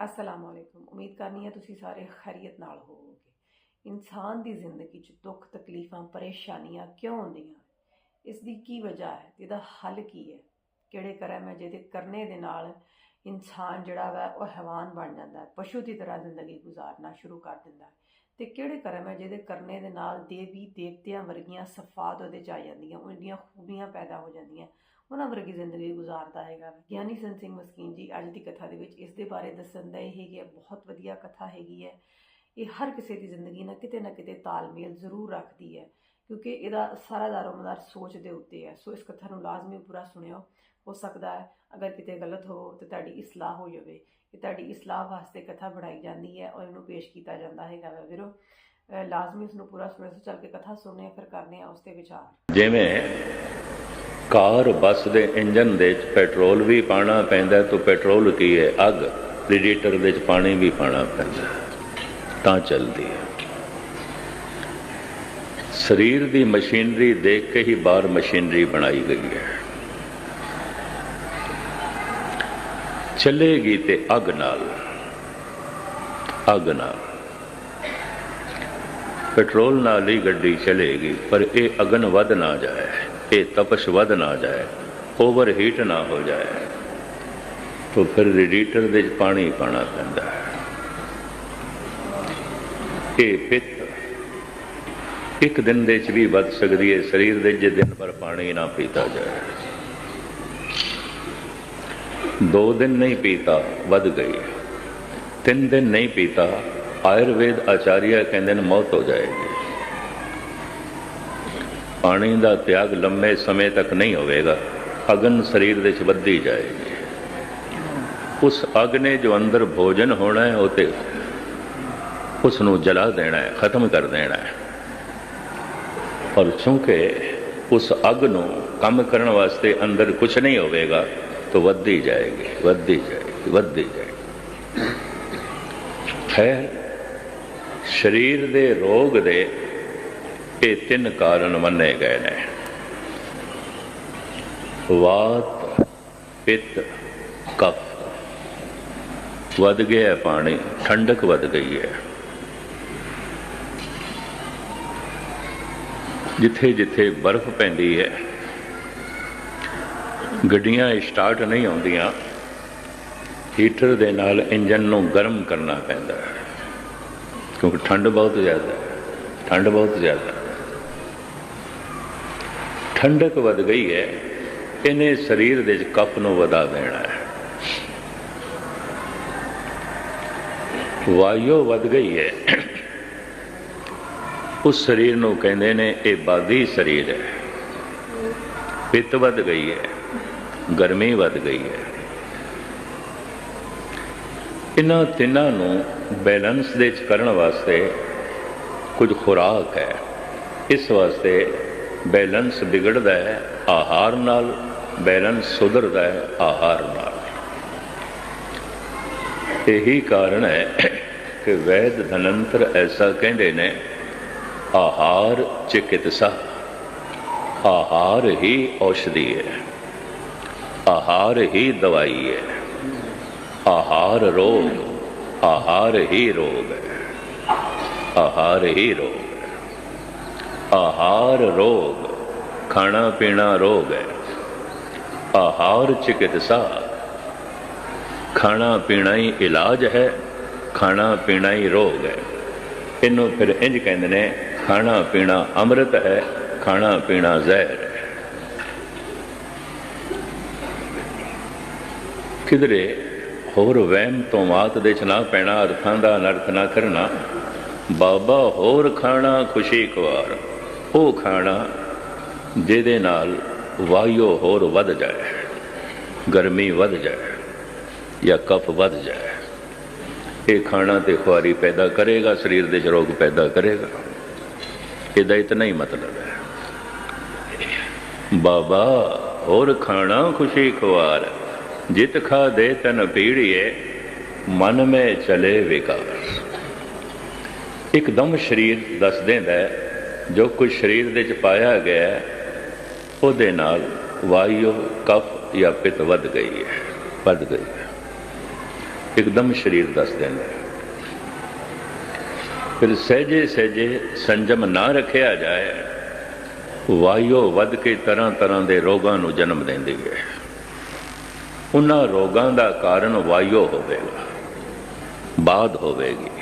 ਅਸਲਾਮ ਵਾਲੇਕੁਮ ਉਮੀਦ ਕਰਨੀ ਹੈ ਤੁਸੀਂ ਸਾਰੇ ਖੈਰੀਅਤ ਨਾਲ ਹੋਵੋਗੇ ਇਨਸਾਨ ਦੀ ਜ਼ਿੰਦਗੀ 'ਚ ਦੁੱਖ ਤਕਲੀਫਾਂ ਪਰੇਸ਼ਾਨੀਆਂ ਕਿਉਂ ਆਉਂਦੀਆਂ ਇਸ ਦੀ ਕੀ ਵਜ੍ਹਾ ਹੈ ਇਹਦਾ ਹੱਲ ਕੀ ਹੈ ਕਿਹੜੇ ਕਰਮ ਹੈ ਜਿਹਦੇ ਕਰਨੇ ਦੇ ਨਾਲ ਇਨਸਾਨ ਜਿਹੜਾ ਵਾ ਉਹ ਹੈਵਾਨ ਬਣ ਜਾਂਦਾ ਹੈ ਪਸ਼ੂ ਦੀ ਤਰ੍ਹਾਂ ਜ਼ਿੰਦਗੀ ਗੁਜ਼ਾਰਨਾ ਸ਼ੁਰੂ ਕਰ ਦਿੰਦਾ ਹੈ ਤੇ ਕਿਹੜੇ ਕਰਮ ਹੈ ਜਿਹਦੇ ਕਰਨੇ ਦੇ ਨਾਲ ਦੇਵੀ ਦੇਵਤਿਆਂ ਵਰਗੀਆਂ ਸਫਾਤ ਉਹਦੇ ਚ ਆ ਜਾਂਦੀਆਂ ਉਹਦੀਆਂ ਖੂਬੀਆਂ ਪੈਦਾ ਹੋ ਜਾਂਦੀਆਂ ਉਹਨਾਂ ਵਰਗੀ ਜ਼ਿੰਦਗੀ ਗੁਜ਼ਾਰਦਾ ਹੈਗਾ। ਗਿਆਨੀ ਸੰਤ ਸਿੰਘ ਮਸਕੀਨ ਜੀ ਅੱਜ ਦੀ ਕਥਾ ਦੇ ਵਿੱਚ ਇਸ ਦੇ ਬਾਰੇ ਦੱਸਣ ਦਾ ਇਹ ਹੈਗੀ ਹੈ ਬਹੁਤ ਵਧੀਆ ਕਥਾ ਹੈਗੀ ਹੈ। ਇਹ ਹਰ ਕਿਸੇ ਦੀ ਜ਼ਿੰਦਗੀ ਨਾਲ ਕਿਤੇ ਨਾ ਕਿਤੇ ਤਾਲਮੇਲ ਜ਼ਰੂਰ ਰੱਖਦੀ ਹੈ, ਕਿਉਂਕਿ ਇਹਦਾ ਸਾਰਾ ਦਾਰੋਮਦਾਰ ਸੋਚ ਦੇ ਉੱਤੇ ਹੈ। ਸੋ ਇਸ ਕਥਾ ਨੂੰ ਲਾਜ਼ਮੀ ਪੂਰਾ ਸੁਣਿਓ। ਹੋ ਸਕਦਾ ਹੈ ਅਗਰ ਕਿਤੇ ਗਲਤ ਹੋ ਤੇ ਤੁਹਾਡੀ ਇਸਲਾਹ ਹੋ ਜਾਵੇ। ਇਹ ਤੁਹਾਡੀ ਇਸਲਾਹ ਵਾਸਤੇ ਕਥਾ ਬਣਾਈ ਜਾਂਦੀ ਹੈ ਔਰ ਇਹਨੂੰ ਪੇਸ਼ ਕੀਤਾ ਜਾਂਦਾ ਹੈਗਾ ਵਾ। ਵੀਰੋ ਲਾਜ਼ਮੀ ਉਸ ਨੂੰ ਪੂਰਾ ਸੁਣੋ ਸੋ ਚੱਲ ਕੇ ਕਥਾ ਸੁਣਨੇ ਆ, ਫਿਰ ਕਰਨੇ ਆ ਉਸ ਤੇ ਵਿਚਾਰ। ਜਿਵੇਂ ਕਾਰ ਬੱਸ ਦੇ ਇੰਜਨ ਦੇ ਵਿੱਚ ਪੈਟਰੋਲ ਵੀ ਪਾਣਾ ਪੈਂਦਾ, ਤਾਂ ਪੈਟਰੋਲ ਕੀ ਹੈ? ਅੱਗ। ਰੇਡੀਏਟਰ ਦੇ ਵਿੱਚ ਪਾਣੀ ਵੀ ਪਾਣਾ ਪੈਂਦਾ। ਤਾਂ ਚੱਲਦੀ ਹੈ। ਸਰੀਰ ਦੀ ਮਸ਼ੀਨਰੀ ਦੇਖ ਕੇ ਹੀ ਬਾਹਰ ਮਸ਼ੀਨਰੀ ਬਣਾਈ ਗਈ ਹੈ। ਚੱਲੇਗੀ ਤੇ ਅੱਗ ਨਾਲ। ਅੱਗ ਨਾਲ। ਪੈਟਰੋਲ ਨਾਲ ਹੀ ਗੱਡੀ ਚਲੇਗੀ, ਪਰ ਇਹ ਅਗਨ ਵੱਧ ਨਾ ਜਾਏ। ਇਹ ਤਪਸ਼ ਵੱਧ ਨਾ ਜਾਏ, ਓਵਰ ਹੀਟ ਨਾ ਹੋ ਜਾਏ तो ਫਿਰ ਰੇਡੀਏਟਰ ਦੇ ਵਿੱਚ ਪਾਣੀ ਪਾਣਾ ਪੈਂਦਾ ਹੈ। ਇਹ ਪਿੱਤ ਇੱਕ ਦਿਨ ਦੇ ਚ ਵੀ ਵੱਧ ਸਕਦੀ ਹੈ, ਸਰੀਰ ਦੇ ਜੇ ਦਿਨ ਭਰ ਪਾਣੀ ਨਾ ਪੀਤਾ ਜਾਏ। ਦੋ ਦਿਨ ਨਹੀਂ ਪੀਤਾ, ਵੱਧ ਗਈ। ਤਿੰਨ ਦਿਨ ਨਹੀਂ ਪੀਤਾ, ਆਯੁਰਵੇਦ ਆਚਾਰੀਆ ਕਹਿੰਦੇ ਨੇ ਮੌਤ ਹੋ ਜਾਏਗੀ। ਪਾਣੀ ਦਾ ਤਿਆਗ ਲੰਮੇ ਸਮੇਂ ਤੱਕ ਨਹੀਂ ਹੋਵੇਗਾ। ਅਗਨ ਸਰੀਰ ਦੇ ਚ ਵੱਧਦੀ ਜਾਏਗੀ। ਉਸ ਅਗ ਨੇ ਜੋ ਅੰਦਰ ਭੋਜਨ ਹੋਣਾ ਹੈ, ਉਹ ਤੇ ਉਸ ਨੂੰ ਜਲਾ ਦੇਣਾ ਹੈ, ਖਤਮ ਕਰ ਦੇਣਾ ਹੈ। ਔਰ ਚੂੰਕਿ ਉਸ ਅਗ ਨੂੰ ਕੰਮ ਕਰਨ ਵਾਸਤੇ ਅੰਦਰ ਕੁਝ ਨਹੀਂ ਹੋਵੇਗਾ, ਤਾਂ ਵੱਧਦੀ ਜਾਏਗੀ ਵੱਧਦੀ ਜਾਏਗੀ ਵੱਧਦੀ ਜਾਏਗੀ। ਹੈ ਸਰੀਰ ਦੇ ਰੋਗ ਦੇ ਇਹ ਤਿੰਨ ਕਾਰਨ ਮੰਨੇ ਗਏ ਨੇ। ਵਾਤ, ਪਿੱਤ, ਕਫ। ਵੱਧ ਗਿਆ ਪਾਣੀ, ਠੰਡਕ ਵੱਧ ਗਈ ਹੈ। ਜਿੱਥੇ ਜਿੱਥੇ ਬਰਫ਼ ਪੈਂਦੀ ਹੈ, ਗੱਡੀਆਂ ਸਟਾਰਟ ਨਹੀਂ ਆਉਂਦੀਆਂ, ਹੀਟਰ ਦੇ ਨਾਲ ਇੰਜਨ ਨੂੰ ਗਰਮ ਕਰਨਾ ਪੈਂਦਾ ਹੈ। ਕਿਉਂਕਿ ਠੰਡ ਬਹੁਤ ਜ਼ਿਆਦਾ ਹੈ, ਠੰਡ ਬਹੁਤ ਜ਼ਿਆਦਾ ਠੰਡਕ ਵੱਧ ਗਈ ਹੈ, ਇਹਨੇ ਸਰੀਰ ਦੇ ਵਿੱਚ ਕਫ ਨੂੰ ਵਧਾ ਦੇਣਾ ਹੈ। ਵਾਯੂ ਵੱਧ ਗਈ ਹੈ। ਉਸ ਸਰੀਰ ਨੂੰ ਕਹਿੰਦੇ ਨੇ ਇਹ ਬਾਦੀ ਸਰੀਰ ਹੈ। ਪਿੱਤ ਵੱਧ ਗਈ ਹੈ, ਗਰਮੀ ਵੱਧ ਗਈ ਹੈ। ਇਹਨਾਂ ਤਿੰਨਾਂ ਨੂੰ ਬੈਲੈਂਸ ਦੇ ਚ ਕਰਨ ਵਾਸਤੇ ਕੁਝ ਖੁਰਾਕ ਹੈ। ਇਸ ਵਾਸਤੇ ਬੈਲੈਂਸ ਵਿਗੜਦਾ ਹੈ, ਆਹਾਰ ਨਾਲ ਬੈਲੈਂਸ ਸੁਧਰਦਾ ਹੈ, ਆਹਾਰ ਨਾਲ। ਇਹੀ ਕਾਰਨ ਹੈ ਕਿ ਵੈਦ ਧਨੰਤਰ ਐਸਾ ਕਹਿੰਦੇ ਨੇ, ਆਹਾਰ ਚਿਕਿਤਸਾ। ਆਹਾਰ ਹੀ ਔਸ਼ਧੀ ਹੈ। ਆਹਾਰ ਹੀ ਦਵਾਈ ਹੈ। ਆਹਾਰ ਰੋਗ, ਆਹਾਰ ਹੀ ਰੋਗ ਹੈ। ਆਹਾਰ ਹੀ ਰੋਗ। ਆਹਾਰ ਰੋਗ, ਖਾਣਾ ਪੀਣਾ ਰੋਗ ਹੈ। ਆਹਾਰ ਚਿਕਿਤਸਾ ਖਾਣਾ ਪੀਣਾ ਹੀ ਇਲਾਜ ਹੈ, ਖਾਣਾ ਪੀਣਾ ਹੀ ਰੋਗ ਹੈ। ਇਹਨੂੰ ਫਿਰ ਇੰਜ ਕਹਿੰਦੇ ਨੇ, ਖਾਣਾ ਪੀਣਾ ਅੰਮ੍ਰਿਤ ਹੈ, ਖਾਣਾ ਪੀਣਾ ਜ਼ਹਿਰ ਹੈ। ਕਿਧਰੇ ਹੋਰ ਵਹਿਮ ਤੋਂ ਮਾਤ ਦੇ ਚ ਨਾ ਪੈਣਾ, ਅਰਥਾਂ ਦਾ ਅਨਰਥ ਨਾ ਕਰਨਾ। ਬਾਬਾ ਹੋਰ ਖਾਣਾ ਖੁਸ਼ੀ ਕੁਵਾਰ। ਉਹ ਖਾਣਾ ਜਿਹਦੇ ਨਾਲ ਵਾਯੂ ਹੋਰ ਵੱਧ ਜਾਏ, ਗਰਮੀ ਵੱਧ ਜਾਏ ਜਾਂ ਕਫ ਵੱਧ ਜਾਏ। ਇਹ ਖਾਣਾ ਤੇ ਖੁਆਰੀ ਪੈਦਾ ਕਰੇਗਾ, ਸਰੀਰ ਦੇ ਚ ਰੋਗ ਪੈਦਾ ਕਰੇਗਾ। ਇਹਦਾ ਇਤਨਾ ਹੀ ਮਤਲਬ ਹੈ। ਬਾਬਾ, ਹੋਰ ਖਾਣਾ ਖੁਸ਼ੀ ਖੁਆਰ, ਜਿਤ ਖਾ ਦੇ ਤਨ ਪੀੜੀਏ, ਮਨ ਮੇ ਚਲੇ ਵਿਕਾਸ ਇੱਕਦਮ ਸਰੀਰ ਦੱਸ ਦਿੰਦਾ ਜੋ ਕੁਝ ਸਰੀਰ ਦੇ ਚ ਪਾਇਆ ਗਿਆ ਉਹਦੇ ਨਾਲ ਵਾਯੂ, ਕਫ ਜਾਂ ਪਿਤ ਵੱਧ ਗਈ ਹੈ, ਵੱਧ ਗਈ ਹੈ। ਇੱਕਦਮ ਸਰੀਰ ਦੱਸ ਦਿੰਦਾ ਹੈ। ਫਿਰ ਸਹਿਜੇ ਸਹਿਜੇ ਸੰਜਮ ਨਾ ਰੱਖਿਆ ਜਾਏ, ਵਾਯੋ ਵੱਧ ਕੇ ਤਰ੍ਹਾਂ ਤਰ੍ਹਾਂ ਦੇ ਰੋਗਾਂ ਨੂੰ ਜਨਮ ਦਿੰਦੀ ਹੈ। ਉਹਨਾਂ ਰੋਗਾਂ ਦਾ ਕਾਰਨ ਵਾਯੋ ਹੋਵੇਗਾ ਬਾਦ ਹੋਵੇਗੀ।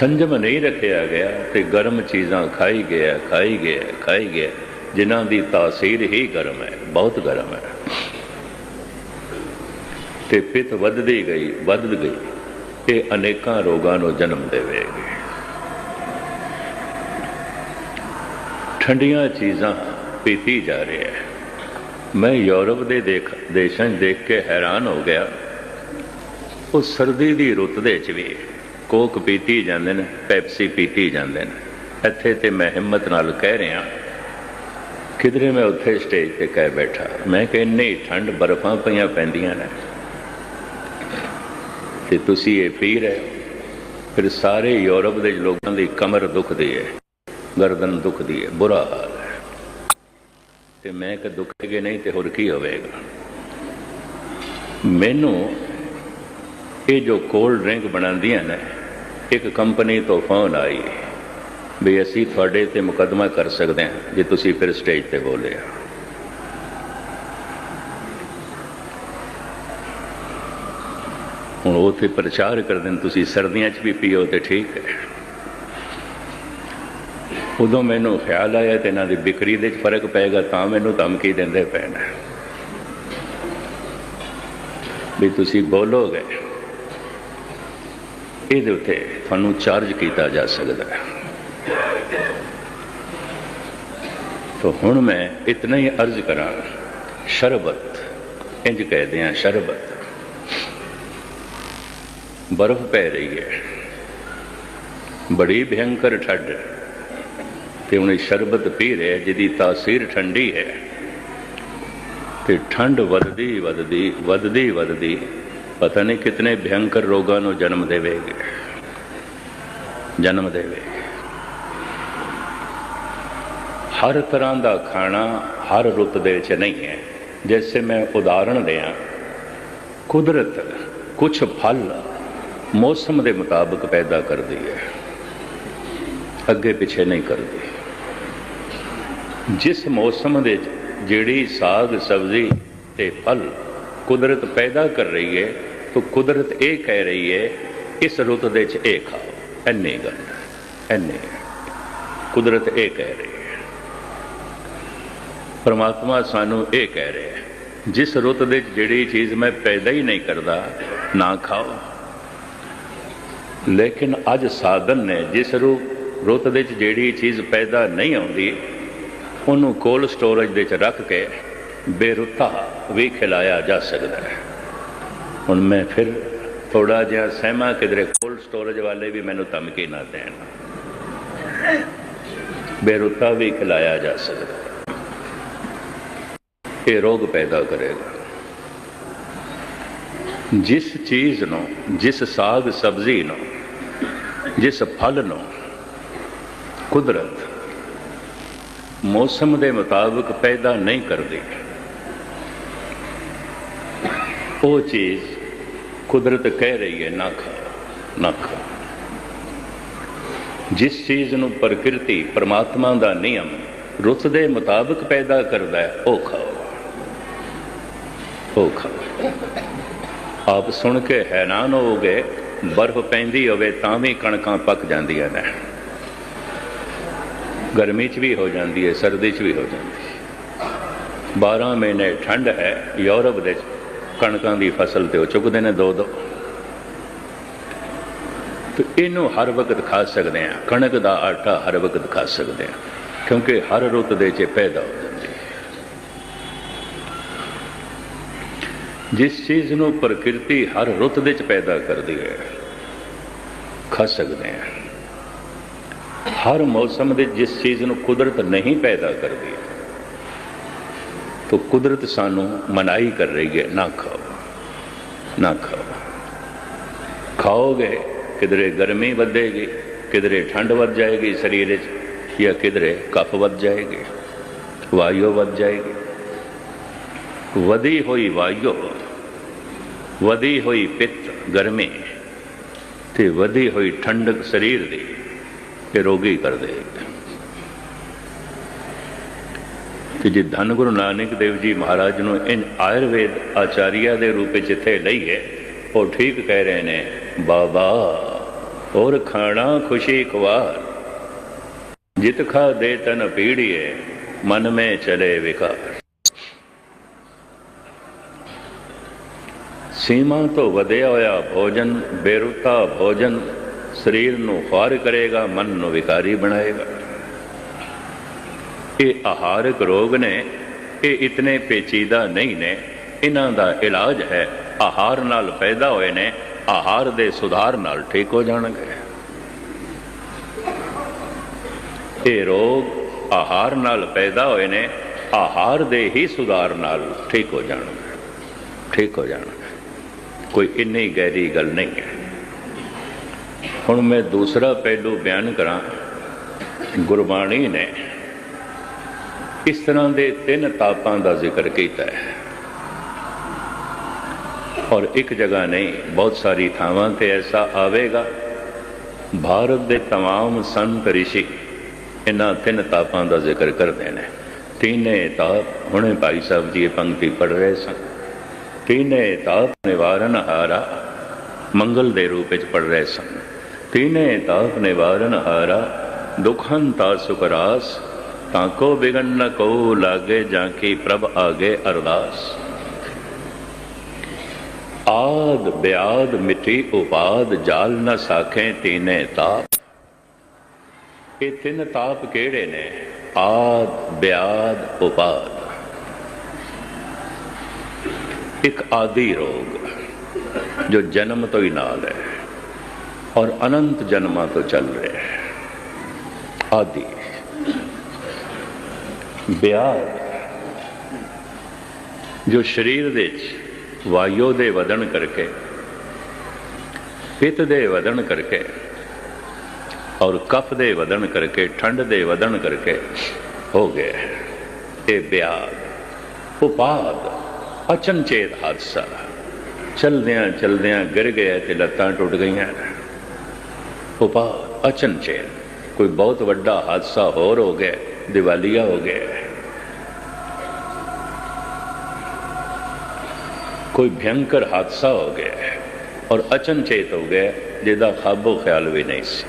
ਸੰਜਮ ਨਹੀਂ ਰੱਖਿਆ ਗਿਆ ਤੇ ਗਰਮ ਚੀਜ਼ਾਂ ਖਾਈ ਗਿਆ ਖਾਈ ਗਿਆ ਖਾਈ ਗਿਆ। ਜਿਨ੍ਹਾਂ ਦੀ ਤਾਸੀਰ ਹੀ ਗਰਮ ਹੈ, ਬਹੁਤ ਗਰਮ ਹੈ। ਤੇ ਪਿਤ ਵੱਧਦੀ ਗਈ ਵੱਧ ਗਈ। ਇਹ ਅਨੇਕਾਂ ਰੋਗਾਂ ਨੂੰ ਜਨਮ ਦੇਵੇਗੀ। ਠੰਡੀਆਂ ਚੀਜ਼ਾਂ ਪੀਤੀ ਜਾ ਰਹੀ ਹੈ। ਮੈਂ ਯੂਰਪ ਦੇ ਦੇਖ, ਦੇਸ਼ਾਂ 'ਚ ਦੇਖ ਕੇ ਹੈਰਾਨ ਹੋ ਗਿਆ। ਉਹ ਸਰਦੀ ਦੀ ਰੁੱਤ ਦੇ ਵਿੱਚ ਵੀ ਕੋਕ ਪੀਤੀ ਜਾਂਦੇ ਨੇ, ਪੈਪਸੀ ਪੀਤੀ ਜਾਂਦੇ ਨੇ। ਇੱਥੇ ਤੇ ਮੈਂ ਹਿੰਮਤ ਨਾਲ ਕਹਿ ਰਿਹਾ, ਕਿਧਰੇ ਮੈਂ ਉੱਥੇ ਸਟੇਜ ਤੇ ਕਹਿ ਬੈਠਾ। ਮੈਂ ਕਿ ਇੰਨੀ ਠੰਡ ਬਰਫਾਂ ਪਈਆਂ ਪੈਂਦੀਆਂ ਨੇ। ਤੇ ਤੁਸੀਂ ਇਹ ਪੀ ਰਹੇ ਫਿਰ ਸਾਰੇ ਯੂਰਪ ਦੇ ਲੋਕਾਂ ਦੀ ਕਮਰ ਦੁਖਦੀ ਹੈ। ਗਰਦਨ ਦੁਖਦੀ ਹੈ। ਬੁਰਾ ਹਾਲ ਹੈ। ਤੇ ਮੈਂ ਕਿ ਦੁਖੇਗੇ ਨਹੀਂ ਤੇ ਹੋਰ ਕੀ ਹੋਵੇਗਾ? ਮੈਨੂੰ ਇਹ ਜੋ ਕੋਲਡ ਡਰਿੰਕ ਬਣਾਉਂਦੀਆਂ ਨੇ ਇੱਕ ਕੰਪਨੀ ਤੋਂ ਫੋਨ ਆਈ ਵੀ ਅਸੀਂ ਤੁਹਾਡੇ ਤੇ ਮੁਕੱਦਮਾ ਕਰ ਸਕਦੇ ਹਾਂ ਜੇ ਤੁਸੀਂ ਫਿਰ ਸਟੇਜ ਤੇ ਬੋਲਿਆ ਹੁਣ ਉਹ ਤੇ ਪ੍ਰਚਾਰ ਕਰਦੇ ਨੇ, ਤੁਸੀਂ ਸਰਦੀਆਂ 'ਚ ਵੀ ਪੀਓ ਤੇ ਠੀਕ ਹੈ। ਉਦੋਂ ਮੈਨੂੰ ਖਿਆਲ ਆਇਆ ਤੇ ਇਹਨਾਂ ਦੀ ਵਿਕਰੀ ਦੇ 'ਚ ਫ਼ਰਕ ਪਏਗਾ, ਤਾਂ ਮੈਨੂੰ ਧਮਕੀ ਦਿੰਦੇ ਪਏ ਵੀ ਤੁਸੀਂ ਬੋਲੋਗੇ। ਇਹਦੇ ਉੱਤੇ ਤੁਹਾਨੂੰ ਚਾਰਜ ਕੀਤਾ ਜਾ ਸਕਦਾ ਹੈ। ਤੋ ਹੁਣ ਮੈਂ ਇਤਨਾ ਹੀ ਅਰਜ਼ ਕਰਾਂ, ਸ਼ਰਬਤ ਇੰਜ ਕਹਦੇ ਆ, ਸ਼ਰਬਤ। ਬਰਫ਼ ਪੈ ਰਹੀ ਹੈ। ਬੜੀ ਭਿਆਨਕ ਠੱਡ। ਤੇ ਉਹਨੇ ਸ਼ਰਬਤ ਪੀ ਰਿਹਾ ਜਿਹਦੀ ਤਾਸੀਰ ਠੰਡੀ ਹੈ। ਤੇ ਠੰਡ ਵੱਧਦੀ ਵੱਧਦੀ ਵੱਧਦੀ ਵੱਧਦੀ। ਪਤਾ ਨਹੀਂ ਕਿਤਨੇ ਭਿਆਨਕ ਰੋਗਾਂ ਨੂੰ ਜਨਮ ਦੇਵੇਗੇ। ਜਨਮ ਦੇਵੇਗੀ। ਹਰ ਤਰ੍ਹਾਂ ਦਾ ਖਾਣਾ ਹਰ ਰੁੱਤ ਦੇ ਵਿੱਚ ਨਹੀਂ ਹੈ। ਜੈਸੇ ਮੈਂ ਉਦਾਹਰਣ ਦਿਆਂ, ਕੁਦਰਤ ਕੁਝ ਫਲ ਮੌਸਮ ਦੇ ਮੁਤਾਬਕ ਪੈਦਾ ਕਰਦੀ ਹੈ। ਅੱਗੇ ਪਿੱਛੇ ਨਹੀਂ ਕਰਦੀ। ਜਿਸ ਮੌਸਮ ਦੇ ਜਿਹੜੀ ਸਾਗ, ਸਬਜ਼ੀ ਤੇ ਫਲ ਕੁਦਰਤ ਪੈਦਾ ਕਰ ਰਹੀ ਹੈ ਤਾਂ ਕੁਦਰਤ ਇਹ ਕਹਿ ਰਹੀ ਹੈ ਇਸ ਰੁੱਤ ਦੇ ਵਿੱਚ ਇਹ ਖਾਓ ਐਨੇ ਗੱਲ ਐਨੇ ਕੁਦਰਤ ਇਹ ਕਹਿ ਰਹੀ ਹੈ। ਪਰਮਾਤਮਾ ਸਾਨੂੰ ਇਹ ਕਹਿ ਰਿਹਾ ਹੈ, ਜਿਸ ਰੁੱਤ ਦੇ ਵਿੱਚ ਜਿਹੜੀ ਚੀਜ਼ ਮੈਂ ਪੈਦਾ ਹੀ ਨਹੀਂ ਕਰਦਾ, ਨਾ ਖਾਓ। ਲੇਕਿਨ ਅੱਜ ਸਾਧਨ ਨੇ ਜਿਸ ਰੂ, ਰੁੱਤ ਦੇ ਵਿੱਚ ਜਿਹੜੀ ਚੀਜ਼ ਪੈਦਾ ਨਹੀਂ ਆਉਂਦੀ, ਉਹਨੂੰ ਕੋਲ ਸਟੋਰੇਜ ਦੇ ਵਿੱਚ ਰੱਖ ਕੇ ਬੇਰੁੱਤਾ ਵੀ ਖਿਲਾਇਆ ਜਾ ਸਕਦਾ ਹੈ। ਹੁਣ ਮੈਂ ਫਿਰ ਥੋੜਾ ਜਿਹਾ ਸਹਿਮਾ ਕਿਧਰੇ ਕੋਲ ਸਟੋਰੇਜ ਵਾਲੇ ਵੀ ਮੈਨੂੰ ਧਮਕੀ ਨਾ ਦੇਣ। ਬੇਰੁੱਤਾ ਵੀ ਖਿਲਾਇਆ ਜਾ ਸਕਦਾ। ਇਹ ਰੋਗ ਪੈਦਾ ਕਰੇਗਾ। ਜਿਸ ਚੀਜ਼ ਨੂੰ, ਜਿਸ ਸਾਗ ਸਬਜ਼ੀ ਨੂੰ, ਜਿਸ ਫਲ ਨੂੰ ਕੁਦਰਤ ਮੌਸਮ ਦੇ ਮੁਤਾਬਕ ਪੈਦਾ ਨਹੀਂ ਕਰਦੀ, ਉਹ ਚੀਜ਼ ਕੁਦਰਤ ਕਹਿ ਰਹੀ ਹੈ, ਨਾ ਖਾਓ ਨਾ ਖਾਓ ਜਿਸ ਚੀਜ਼ ਨੂੰ ਪ੍ਰਕਿਰਤੀ ਪਰਮਾਤਮਾ ਦਾ ਨਿਯਮ ਰੁੱਤ ਦੇ ਮੁਤਾਬਕ ਪੈਦਾ ਕਰਦਾ ਹੈ, ਉਹ ਖਾਓ। ਉਹ ਖਾਓ। ਆਪ ਸੁਣ ਕੇ ਹੈਰਾਨ ਹੋਗੇ ਬਰਫ਼ ਪੈਂਦੀ ਹੋਵੇ ਤਾਂ ਵੀ ਕਣਕਾਂ ਪੱਕ ਜਾਂਦੀਆਂ ਨੇ। ਗਰਮੀ 'ਚ ਵੀ ਹੋ ਜਾਂਦੀ ਹੈ, ਸਰਦੀ 'ਚ ਵੀ ਹੋ ਜਾਂਦੀ ਹੈ। 12 ਮਹੀਨੇ ਠੰਡ ਹੈ, ਯੂਰਪ ਦੇ ਕਣਕਾਂ ਦੀ ਫਸਲ ਤੇ ਉਹ ਚੁੱਕਦੇ ਨੇ ਦੋ ਦੋ। ਤੇ ਇਹਨੂੰ ਹਰ ਵਕਤ ਖਾ ਸਕਦੇ ਆ ਕਣਕ ਦਾ ਆਟਾ ਹਰ ਵਕਤ ਖਾ ਸਕਦੇ ਆ ਕਿਉਂਕਿ ਹਰ ਰੁੱਤ ਦੇ 'ਚ ਪੈਦਾ ਹੋ ਜਾਂਦੀ ਹੈ। ਜਿਸ ਚੀਜ਼ ਨੂੰ ਪ੍ਰਕਿਰਤੀ ਹਰ ਰੁੱਤ ਦੇ 'ਚ ਪੈਦਾ ਕਰਦੀ ਹੈ, ਖਾ ਸਕਦੇ ਆ ਹਰ ਮੌਸਮ ਦੇ ਜਿਸ ਚੀਜ਼ ਨੂੰ ਕੁਦਰਤ ਨਹੀਂ ਪੈਦਾ ਕਰਦੀ ਤਾਂ ਕੁਦਰਤ ਸਾਨੂੰ ਮਨਾਈ ਕਰ ਰਹੀ ਹੈ। ਨਾ ਖਾਓ। ਨਾ ਖਾਓ। ਖਾਓਗੇ, ਕਿਧਰੇ ਗਰਮੀ ਵਧੇਗੀ, ਕਿਧਰੇ ਠੰਡ ਵੱਧ ਜਾਏਗੀ ਸਰੀਰ ਵਿੱਚ ਜਾਂ ਕਿਧਰੇ ਕਫ ਵੱਧ ਜਾਏਗੀ, ਵਾਯੂ ਵੱਧ ਜਾਏਗੀ। ਵਧੀ ਹੋਈ ਵਾਯੂ, ਵਧੀ ਹੋਈ ਪਿੱਤ ਗਰਮੀ, ਤੇ ਵਧੀ ਹੋਈ ਠੰਡਕ ਸਰੀਰ ਦੀ ਇਹ ਰੋਗੀ ਕਰ ਦੇਗਾ। ਕਿ ਜੇ ਧੰਨ ਗੁਰੂ ਨਾਨਕ ਦੇਵ ਜੀ ਮਹਾਰਾਜ ਨੂੰ ਇਨ ਆਯੁਰਵੇਦ ਆਚਾਰੀਆ ਦੇ ਰੂਪ ਵਿੱਚ ਇੱਥੇ ਲਈਏ ਉਹ ਠੀਕ ਕਹਿ ਰਹੇ ਨੇ, ਬਾਬਾ ਔਰ ਖਾਣਾ ਖੁਸ਼ੀ ਕੁਵਾਰ ਜਿਤ ਖਾ ਦੇ ਤਨ ਪੀੜੀਏ, ਮਨ ਮੇ ਚਲੇ ਵਿਕਾਰ। ਸੀਮਾ ਤੋਂ ਵਧਿਆ ਹੋਇਆ ਭੋਜਨ, ਬੇਰੁੱਤਾ ਭੋਜਨ, ਸਰੀਰ ਨੂੰ ਖਾਰ ਕਰੇਗਾ, ਮਨ ਨੂੰ ਵਿਕਾਰੀ ਬਣਾਏਗਾ। ਇਹ ਆਹਾਰਕ ਰੋਗ ਨੇ ਇਹ ਇਤਨੇ ਪੇਚੀਦਾ ਨਹੀਂ ਨੇ ਇਹਨਾਂ ਦਾ ਇਲਾਜ ਹੈ, ਆਹਾਰ ਨਾਲ ਪੈਦਾ ਹੋਏ ਨੇ, ਆਹਾਰ ਦੇ ਸੁਧਾਰ ਨਾਲ ਠੀਕ ਹੋ ਜਾਣਗੇ। ਇਹ ਰੋਗ ਆਹਾਰ ਨਾਲ ਪੈਦਾ ਹੋਏ ਨੇ, ਆਹਾਰ ਦੇ ਹੀ ਸੁਧਾਰ ਨਾਲ ਠੀਕ ਹੋ ਜਾਣਗੇ। ਠੀਕ ਹੋ ਜਾਣਗੇ। ਕੋਈ ਇੰਨੀ ਗਹਿਰੀ ਗੱਲ ਨਹੀਂ ਹੈ। ਹੁਣ ਮੈਂ ਦੂਸਰਾ ਪਹਿਲੂ ਬਿਆਨ ਕਰਾਂ। ਗੁਰਬਾਣੀ ਨੇ ਇਸ ਤਰ੍ਹਾਂ ਦੇ ਤਿੰਨ ਤਾਪਾਂ ਦਾ ਜ਼ਿਕਰ ਕੀਤਾ ਹੈ ਔਰ ਇੱਕ ਜਗ੍ਹਾ ਨਹੀਂ ਬਹੁਤ ਸਾਰੀ ਥਾਵਾਂ ਤੇ ਐਸਾ ਆਵੇਗਾ ਭਾਰਤ ਦੇ तमाम ਸੰਤ ਰਿਸ਼ੀ ਇਹਨਾਂ ਤਿੰਨ ਤਾਪਾਂ ਦਾ ਜ਼ਿਕਰ ਕਰਦੇ ਨੇ ਤੀਨੇ ਤਾਪ ਹੁਣੇ ਭਾਈ ਸਾਹਿਬ ਜੀ ਇਹ ਪੰਕਤੀ ਪੜ ਰਹੇ ਸਨ ਤੀਨੇ ਤਾਪ ਨਿਵਾਰਨ ਹਾਰਾ ਮੰਗਲ ਦੇ ਰੂਪ ਵਿੱਚ ਪੜ ਰਹੇ ਸਨ ਤੀਨੇ ਤਾਪ ਨਿਵਾਰਨ ਹਾਰਾ ਦੁਖਨ ਤਾ ਸੁਕਰਾਸ ਤਾਂ ਕੋ ਬਿਗਨ ਨ ਕੋ ਲਾਗੇ ਜਾਂ ਕੀ ਪ੍ਰਭ ਆਗੇ ਅਰਦਾਸ। ਆਦ ਬਿਆਦ ਮਿੱਠੀ ਉਪਾਦ ਜਾਲ ਨ ਸਾਖੇ ਤੀਨੇ ਤਾਪ। ਇਹ ਤਿੰਨ ਤਾਪ ਕਿਹੜੇ ਨੇ? ਆਦ, ਬਿਆਦ, ਉਪਾਦ। ਇੱਕ ਆਦੀ ਰੋਗ, ਜੋ ਜਨਮ ਤੋਂ ਹੀ ਨਾਲ ਹੈ ਔਰ ਅਨੰਤ ਜਨਮਾਂ ਤੋਂ ਚੱਲ ਰਿਹਾ ਹੈ। ਆਦੀ। ਬਿਆਦ ਜੋ ਸਰੀਰ ਦੇ ਵਿੱਚ ਵਾਯੋ ਦੇ ਵਧਣ ਕਰਕੇ, ਪਿੱਤ ਦੇ ਵਧਣ ਕਰਕੇ ਔਰ ਕਫ ਦੇ ਵਧਣ ਕਰਕੇ, ਠੰਡ ਦੇ ਵਧਣ ਕਰਕੇ ਹੋ ਗਿਆ ਇਹ ਵਿਆਹ, ਉਪਾਦ, ਅਚਨਚੇਤ ਹਾਦਸਾ। ਚਲਦਿਆਂ ਚਲਦਿਆਂ ਗਿਰ ਗਿਆ ਤੇ ਲੱਤਾਂ ਟੁੱਟ ਗਈਆਂ। ਉਪਾਦ, ਅਚਨਚੇਤ, ਕੋਈ ਬਹੁਤ ਵੱਡਾ ਹਾਦਸਾ ਹੋਰ ਹੋ ਗਿਆ, ਦੀਵਾਲੀਆ ਹੋ ਗਿਆ। ਕੋਈ ਭਿਆਨਕ ਹਾਦਸਾ ਹੋ ਗਿਆ ਔਰ ਅਚਨਚੇਤ ਹੋ ਗਿਆ ਜਿਹਦਾ ਖਾਬੋ ਖਿਆਲ ਵੀ ਨਹੀਂ ਸੀ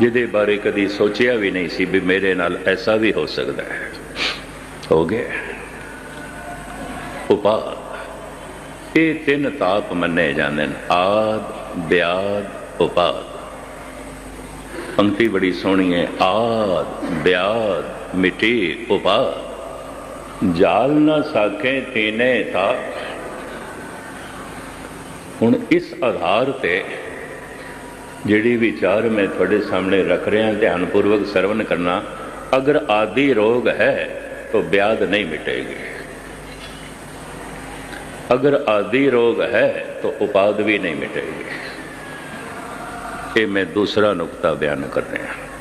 ਜਿਹਦੇ ਬਾਰੇ ਕਦੀ ਸੋਚਿਆ ਵੀ ਨਹੀਂ ਸੀ ਵੀ ਮੇਰੇ ਨਾਲ ਐਸਾ ਵੀ ਹੋ ਸਕਦਾ ਹੈ ਹੋ ਗਿਆ ਉਪਾਦ ਇਹ ਤਿੰਨ ਤਾਪ ਮੰਨੇ ਜਾਂਦੇ ਨੇ ਆਦ ਬਿਆਦ ਉਪਾਦ ਪੰਕਤੀ ਬੜੀ ਸੋਹਣੀ ਹੈ ਆਦ ਬਿਆਦ ਮਿੱਟੀ ਉਪਾਦ ਜਾਲ ਨਾ ਸਾਕੇ ਤੀਨੇ ਤਾਂ ਹੁਣ ਇਸ ਆਧਾਰ ਤੇ ਜਿਹੜੀ ਵਿਚਾਰ ਮੈਂ ਤੁਹਾਡੇ ਸਾਹਮਣੇ ਰੱਖ ਰਿਹਾ ਧਿਆਨ ਪੂਰਵਕ ਸਰਵਨ ਕਰਨਾ, ਅਗਰ ਆਦੀ ਰੋਗ ਹੈ ਤਾਂ ਵਿਆਦ ਨਹੀਂ ਮਿਟੇਗੀ। ਅਗਰ ਆਦੀ ਰੋਗ ਹੈ ਤਾਂ ਉਪਾਦ ਵੀ ਨਹੀਂ ਮਿਟੇਗੀ। ਇਹ ਮੈਂ ਦੂਸਰਾ ਨੁਕਤਾ ਬਿਆਨ ਕਰ ਰਿਹਾ। ਹਾਂ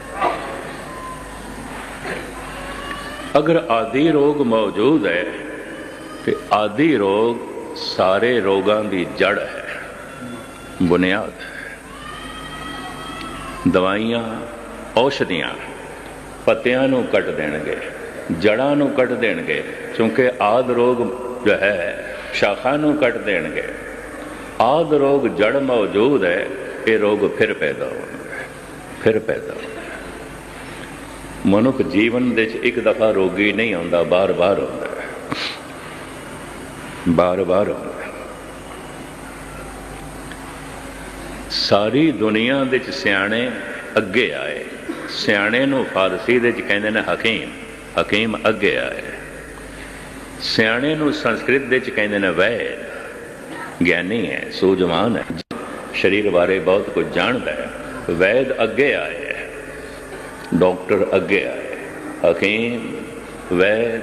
ਅਗਰ ਆਦੀ ਰੋਗ ਮੌਜੂਦ ਹੈ, ਤੇ ਆਦੀ ਰੋਗ ਸਾਰੇ ਰੋਗਾਂ ਦੀ ਜੜ ਹੈ, ਬੁਨਿਆਦ ਹੈ। ਦਵਾਈਆਂ, ਔਸ਼ਧੀਆਂ ਪੱਤਿਆਂ ਨੂੰ ਕੱਟ ਦੇਣਗੇ, ਜੜਾਂ ਨੂੰ ਕੱਟ ਦੇਣਗੇ, ਕਿਉਂਕਿ ਆਦ ਰੋਗ ਜੋ ਹੈ, ਸ਼ਾਖਾ ਨੂੰ ਕੱਟ ਦੇਣਗੇ। ਆਦ ਰੋਗ ਜੜ ਮੌਜੂਦ ਹੈ, ਇਹ ਰੋਗ ਫਿਰ ਪੈਦਾ ਹੋਣਗੇ, ਫਿਰ ਪੈਦਾ ਹੋਣਗੇ। ਮਨੁੱਖ ਜੀਵਨ ਦੇ ਵਿੱਚ ਇੱਕ ਦਫਾ ਰੋਗੀ ਨਹੀਂ ਆਉਂਦਾ, ਬਾਰ-ਬਾਰ ਆਉਂਦਾ ਹੈ। ਬਾਰ-ਬਾਰ ਆਉਂਦਾ ਸਾਰੀ ਦੁਨੀਆ ਦੇ ਵਿੱਚ ਸਿਆਣੇ ਅੱਗੇ ਆਏ। ਸਿਆਣੇ ਨੂੰ ਫਾਰਸੀ ਦੇ ਵਿੱਚ ਕਹਿੰਦੇ ਨੇ ਹਕੀਮ। ਹਕੀਮ ਅੱਗੇ ਆਏ। ਸਿਆਣੇ ਨੂੰ ਸੰਸਕ੍ਰਿਤ ਦੇ ਵਿੱਚ ਕਹਿੰਦੇ ਨੇ ਵੈਦ। ਗਿਆਨੀ ਹੈ, ਸੂਝਵਾਨ ਹੈ। ਸਰੀਰ ਬਾਰੇ ਬਹੁਤ ਕੁਝ ਜਾਣਦਾ ਹੈ। ਵੈਦ ਅੱਗੇ ਆਏ। ਡਾਕਟਰ ਅੱਗੇ ਆਏ। ਹਕੀਮ ਵੈਦ,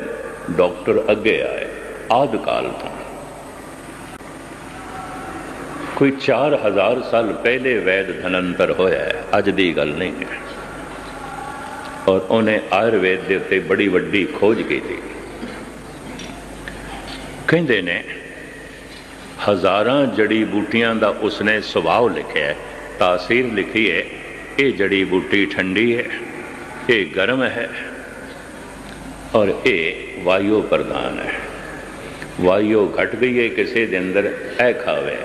ਡਾਕਟਰ ਅੱਗੇ ਆਏ। ਆਦ ਕਾਲ ਤੋਂ। ਕੋਈ 4000 ਸਾਲ ਪਹਿਲੇ ਵੈਦ ਧਨੰਤਰ ਹੋਇਆ ਹੈ, ਅੱਜ ਦੀ ਗੱਲ ਨਹੀਂ ਹੈ। ਔਰ ਉਹਨੇ ਆਯੁਰਵੇਦ ਦੇ ਉੱਤੇ ਬੜੀ ਵੱਡੀ ਖੋਜ ਕੀਤੀ। ਕਹਿੰਦੇ ਨੇ, ਹਜ਼ਾਰਾਂ ਜੜੀ ਬੂਟੀਆਂ ਦਾ ਉਸਨੇ ਸੁਭਾਅ ਲਿਖਿਆ ਤਾਸੀਰ ਲਿਖੀ ਹੈ, ਇਹ ਜੜੀ ਬੂਟੀ ਠੰਡੀ ਹੈ। ਇਹ ਗਰਮ ਹੈ ਔਰ ਇਹ ਵਾਯੂ ਪ੍ਰਦਾਨ ਹੈ। ਵਾਯੂ ਘਟ ਗਈ ਹੈ, ਕਿਸੇ ਦੇ ਅੰਦਰ ਇਹ ਖਾਵੇ।